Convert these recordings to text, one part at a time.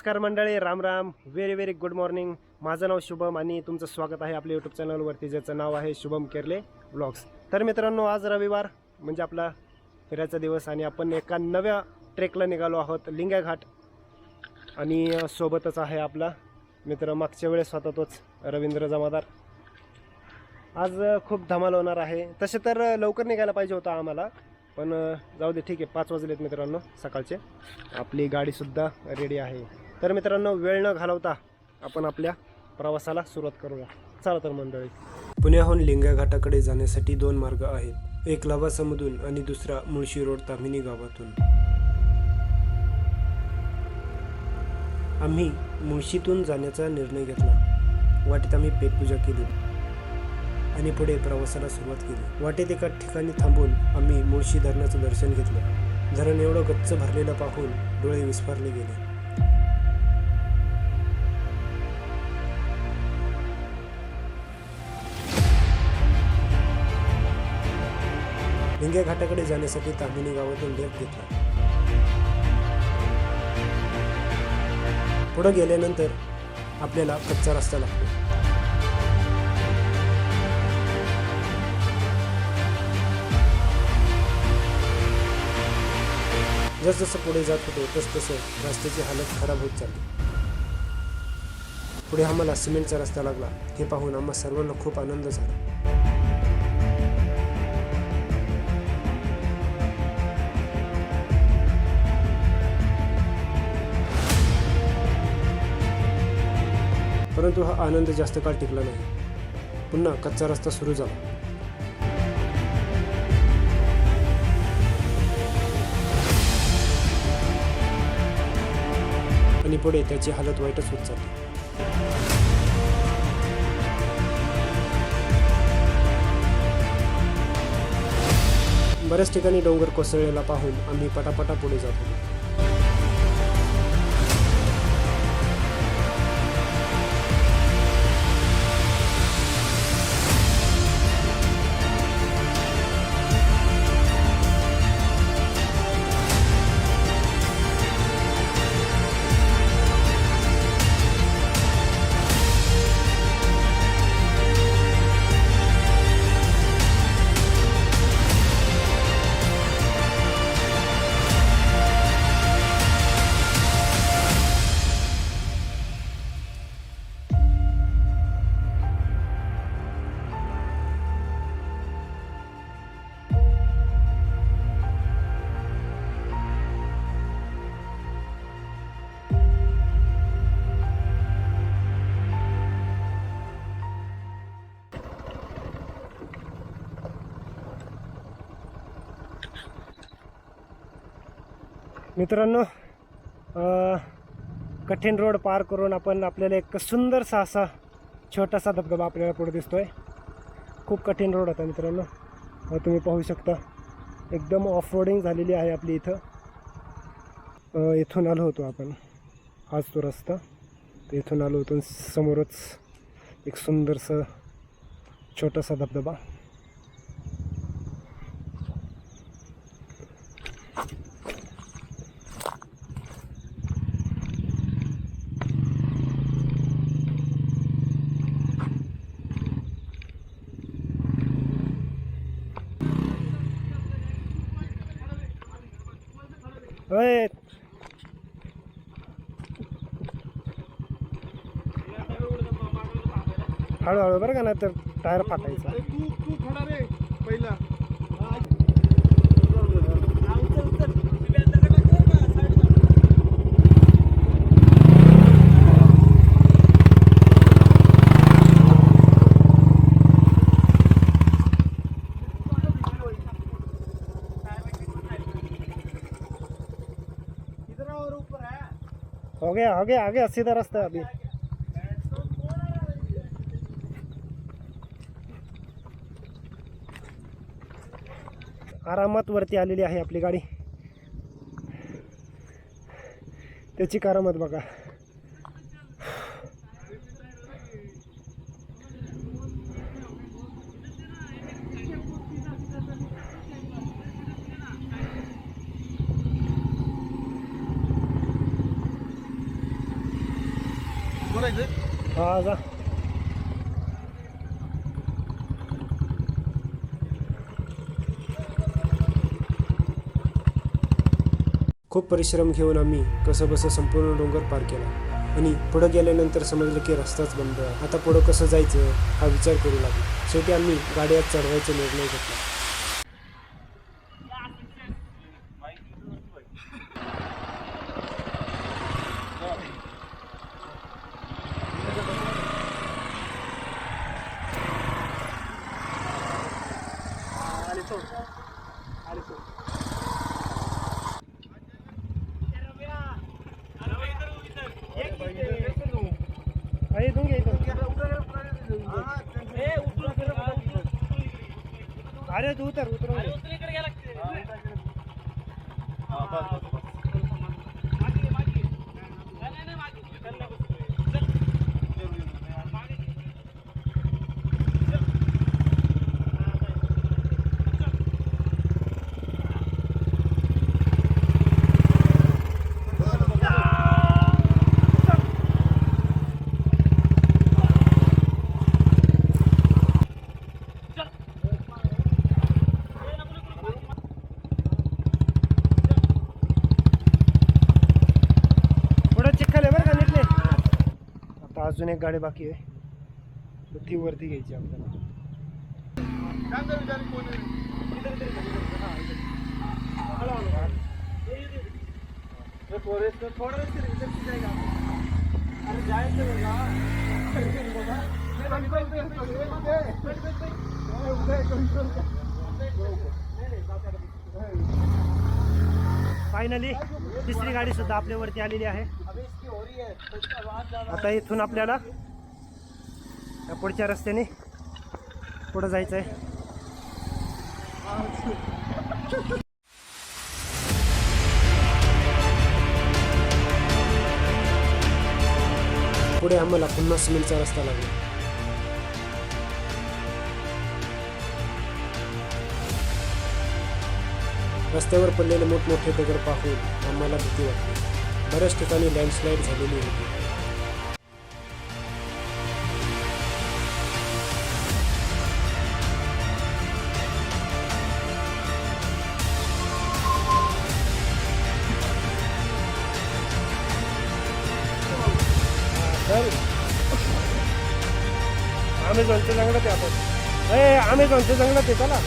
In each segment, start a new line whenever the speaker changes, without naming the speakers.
नमस्कार मंडळी Ram Ram. Very very good morning माझं नाव शुभम आणि तुमचं स्वागत आहे आपल्या यूट्यूब चॅनलवरती ज्याचं नाव आहे शुभम केरले ब्लॉग्स तर मित्रांनो आज रविवार म्हणजे आपला फिरायचा दिवस आणि आपण एका नव्या ट्रेकला निघालो आहोत लिंगा घाट आणि सोबतच आहे आपला मित्र मागच्या वेळेस होता तोच रवींद्र जमादार. आज खूप धमाल होणार आहे. तसे तर लवकर निघायला पाहिजे होता आम्हाला पण जाऊ दे ठीक आहे पाच वाजलेत मित्रांनो सकाळचे. आपली गाडीसुद्धा रेडी आहे. तर मित्रांनो वेळ न घालवता आपण आपल्या प्रवासाला सुरुवात करूया. चला तर मंडळी. पुण्याहून लिंगा घाटाकडे जाण्यासाठी दोन मार्ग आहेत. एक लवासामधून आणि दुसरा मुळशी रोड तामिनी गावातून. आम्ही मुळशीतून जाण्याचा निर्णय घेतला. वाटेत आम्ही पेटपूजा केली आणि पुढे प्रवासाला सुरुवात केली. वाटेत एका ठिकाणी थांबून आम्ही मुळशी धरणाचं दर्शन घेतलं. धरण एवढं गच्च भरलेलं पाहून डोळे विस्फारले गेले. लिंगे घाटाकडे जाण्यासाठी तामिनी गावातून लेप घेतला. पुढं गेल्यानंतर आपल्याला कच्चा रस्ता लागतो. जसजसं पुढे जात होतो तसतसं रस्त्याची हालत खराब होत चालली. पुढे आम्हाला सिमेंटचा रस्ता लागला. हे पाहून आम्हा सर्वांना खूप आनंद झाला. परंतु हा आनंद जास्त काळ टिकला नाही. पुन्हा कच्चा रस्ता सुरू झाला. आणि पुढे त्याची हालत वाईटच होत चालली बऱ्याच ठिकाणी डोंगर कोसळलेला पाहून आम्ही पटापटा पुढे जात होतो. मित्रांनो कठीण रोड पार करून आपण आपल्याला एक सुंदरसा असा छोटासा धबधबा आपल्याला पुढे दिसतोय. खूप कठीण रोड होता मित्रांनो. तुम्ही पाहू शकता. एकदम ऑफ रोडिंग झालेली आहे आपली इथं. इथून आलो होतो आपण. हाच तो रस्ता. तर इथून आलो होतो समोरच एक सुंदरसा छोटासा धबधबा. हळूहळू बरं का नाही तर टायर फाटायचा.
अरे तू तू खडा रे पहिला.
हो गया हो गया आगे सीधा रास्ता है अभी। आरामात वरती आलेली आहे आपली गाडी. त्याची करामत बघा. हा जा. खूप परिश्रम घेऊन आम्ही कसं बसं संपूर्ण डोंगर पार केला. आणि पुढं गेल्यानंतर समजलं की रस्ताच बंद आहे. आता पुढं कसं जायचं हा विचार करू लागलो. शेवटी आम्ही गाड्यात चढवायचा निर्णय घेतला. अरे इथून घे इथून अरे तू अजून एक गाडी बाकी आहे तर ती वरती घ्यायची फायनली तिसरी गाडी सुद्धा आपल्यावरती आलेली आहे. आता इथून आपल्याला या पुढच्या रस्त्याने पुढं जायचं आहे पुढे आम्हाला पुन्हा सिमेंटचा रस्ता लागला. रस्त्यावर पडलेले मोठमोठे दगड पाहून आम्हाला भीती वाटली बऱ्याच ठिकाणी लँडस्लाईड झालेली होती. अमेझॉनच्या जंगलात आहे आपण. ए अमेझॉनच्या जंगलात आहे चला.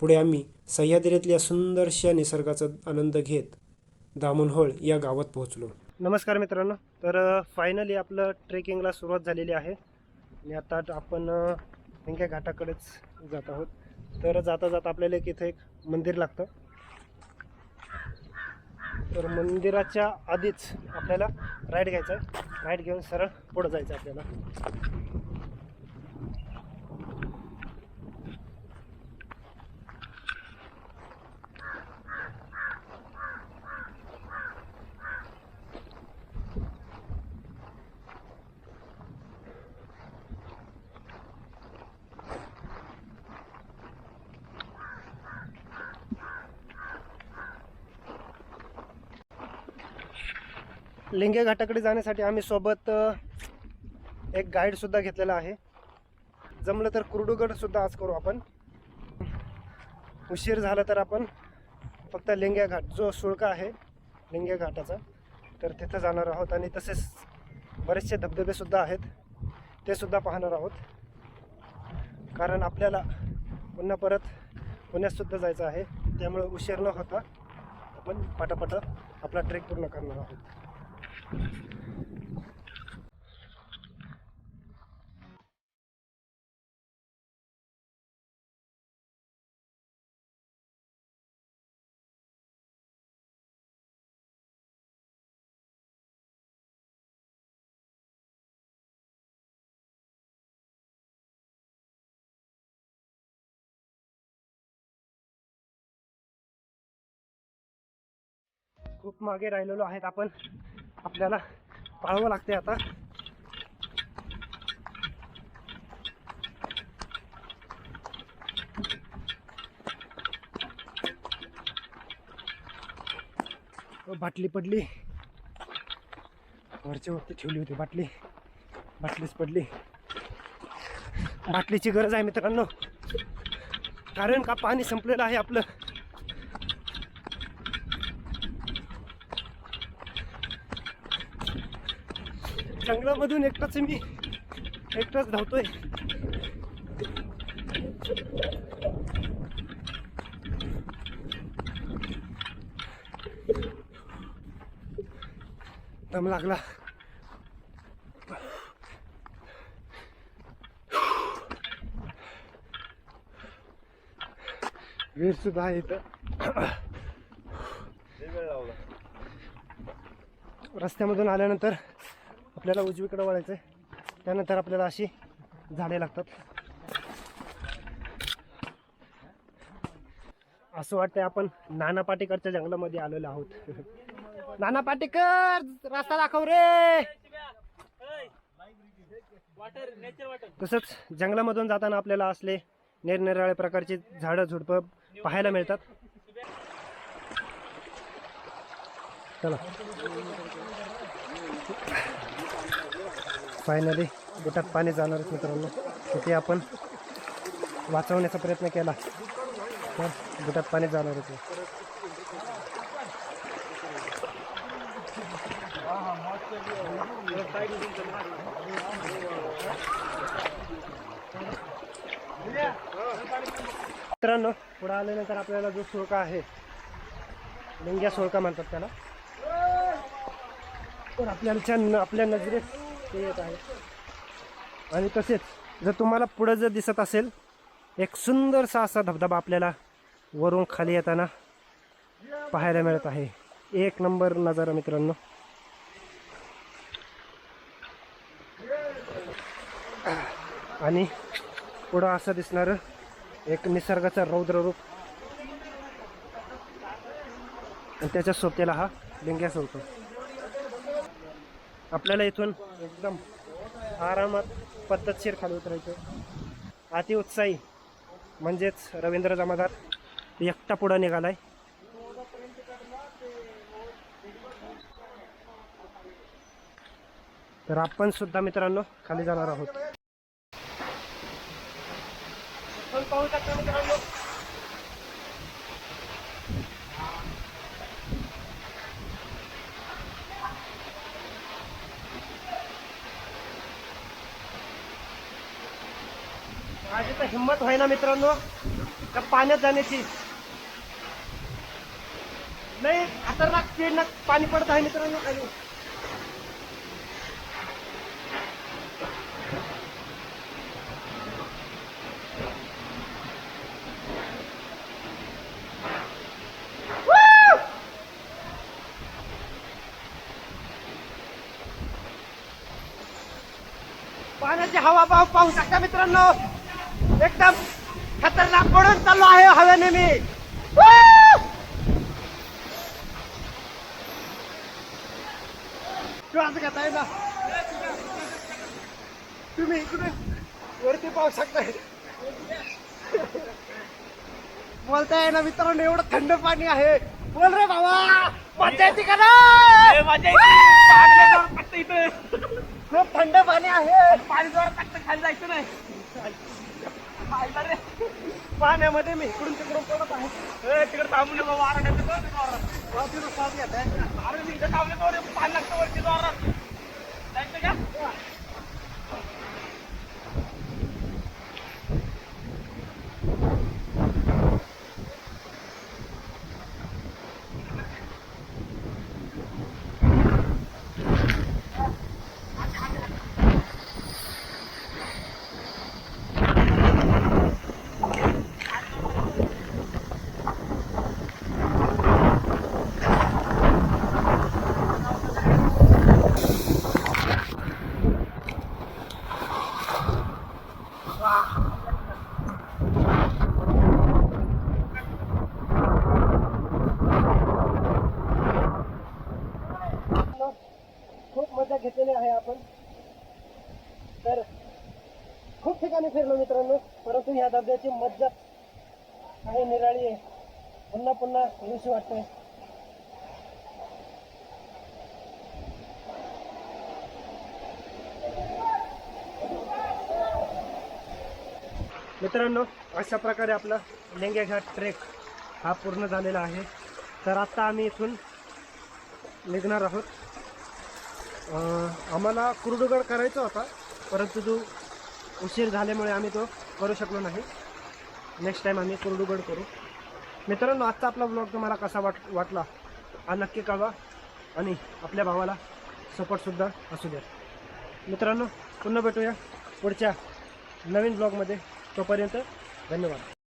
पुढे आम्ही सह्याद्रीतल्या सुंदरशा निसर्गाचा आनंद घेत दामनहोळ या गावात पोहोचलो. नमस्कार मित्रांनो. तर फायनली आपलं ट्रेकिंगला सुरुवात झालेली आहे. आणि आता आपण त्यांच्या घाटाकडेच जात आहोत. तर जाता जाता आपल्याला एक इथं एक मंदिर लागतं. तर मंदिराच्या आधीच आपल्याला राईड घ्यायचं आहे. राईड घेऊन सरळ पुढं जायचं आपल्याला. लिंगे घाटाकडे जाण्यासाठी आम्ही सोबत एक गाईडसुद्धा घेतलेला आहे. जमलं तर कुरडूगडसुद्धा आज करू आपण. उशीर झाला तर आपण फक्त लिंग्या घाट जो सुळका आहे लिंग्या घाटाचा तर तिथं जाणार आहोत आणि तसेच बरेचसे धबधबेसुद्धा आहेत ते सुद्धा पाहणार आहोत. कारण आपल्याला पुन्हा परत पुण्यातसुद्धा जायचं आहे त्यामुळे उशीर न होता आपण पाटापाटा आपला ट्रेक पूर्ण करणार आहोत. खूप मागे राहिलेलो आहेत आपण. आपल्याला पाळावं लागते आता. हो, बाटली पडली. वरच्या वरती ठेवली होती बाटली. बाटलीच पडली. बाटलीची गरज आहे मित्रांनो. कारण का पाणी संपलेलं आहे आपलं? जंगलामधून एकटाच मी. एकटाच धावतोय. दम लागला. वीर सुद्धा आहे इथं. रस्त्यामधून आल्यानंतर आपल्याला उजवीकडे वळायचं आहे त्यानंतर आपल्याला अशी झाडे लागतात. असं वाटतंय आपण नाना पाटेकरच्या जंगलामध्ये आलेलो आहोत. नाना पाटेकर रस्ता दाखव रे. तसंच जंगलामधून जाताना आपल्याला असले निरनिराळ्या प्रकारची झाडं झुडपं पाहायला मिळतात. चला. फायनली बोटात पाणी जाणार मित्रांनो. तिथे ते आपण वाचवण्याचा प्रयत्न केला तर बोटात पाणी जाणार होते मित्रांनो पुढे आल्यानंतर आपल्याला जो सुळका आहे लिंग्या सुळका म्हणतात त्याला. तर आपल्याच्या आपल्या नजरेत ते येत आहे. आणि तसेच जर तुम्हाला पुढं जर दिसत असेल एक सुंदरसा असा धबधबा आपल्याला वरून खाली येताना पाहायला मिळत आहे. एक नंबर नजारा मित्रांनो. आणि पुढं असं दिसणारं एक निसर्गाचं रौद्र रूप आणि त्याच्या सोबतीला हा लिंग्यास होतो. आपल्याला इथून एकदम आरामात पद्धतशीर खाली उतरायचं अति उत्साही म्हणजेच रवींद्र जमादार एकटा पुढं निघालाय. तर आपण सुद्धा मित्रांनो खाली जाणार आहोत आपण पाहू शकता मित्रांनो माझी ना मित्रांनो? त्या पाण्यात जाण्याची. नाही खतरनाक स्पीड पाणी पडत आहे मित्रांनो. खाली पाण्याची हवा पाहू पाहू शकता मित्रांनो? एकदम खतरनाक पडून चाललो आहे हवेने मी! श्वास घेता ना तुम्ही इकडे वरती पाहू शकताय बोलताय ना मित्रांनो एवढं थंड पाणी आहे. बोल रे बाबा मजा येते का ना? खूप थंड पाणी आहे. पाणी जोरात खाली जायचं नाही. पाण्यामध्ये मी इकडून तिकडून पडत आहे. तिकडे थांबू नका वारा श्वास घेत आहे अरे इकडे थांबले पाणी लागतं वरती जोरात जायचं का? खूप मजा घेतलेली आहे आपण. तर खूप ठिकाणी फिरलो मित्रांनो. परंतु ह्या धब्याची मज्जा आणि निराळी आहे. पुन्हा पुन्हा ऋषी वाटते मित्रांनो अशा प्रकारे आपला लेंगेघाट ट्रेक हा पूर्ण झालेला आहे. तर आत्ता आम्ही इथून निघणार आहोत. आम्हाला कुरडुगड करायचा होता परंतु तो उशीर झाल्यामुळे आम्ही तो करू शकलो नाही. नेक्स्ट टाईम आम्ही कुरडुगड करू. मित्रांनो आजचा आपला ब्लॉग तुम्हाला कसा वाट वाटला हा नक्की कळवा आणि आपल्या भावाला सपोर्टसुद्धा असू द्या. मित्रांनो पुन्हा भेटूया पुढच्या नवीन ब्लॉगमध्ये तोपर्यंत धन्यवाद.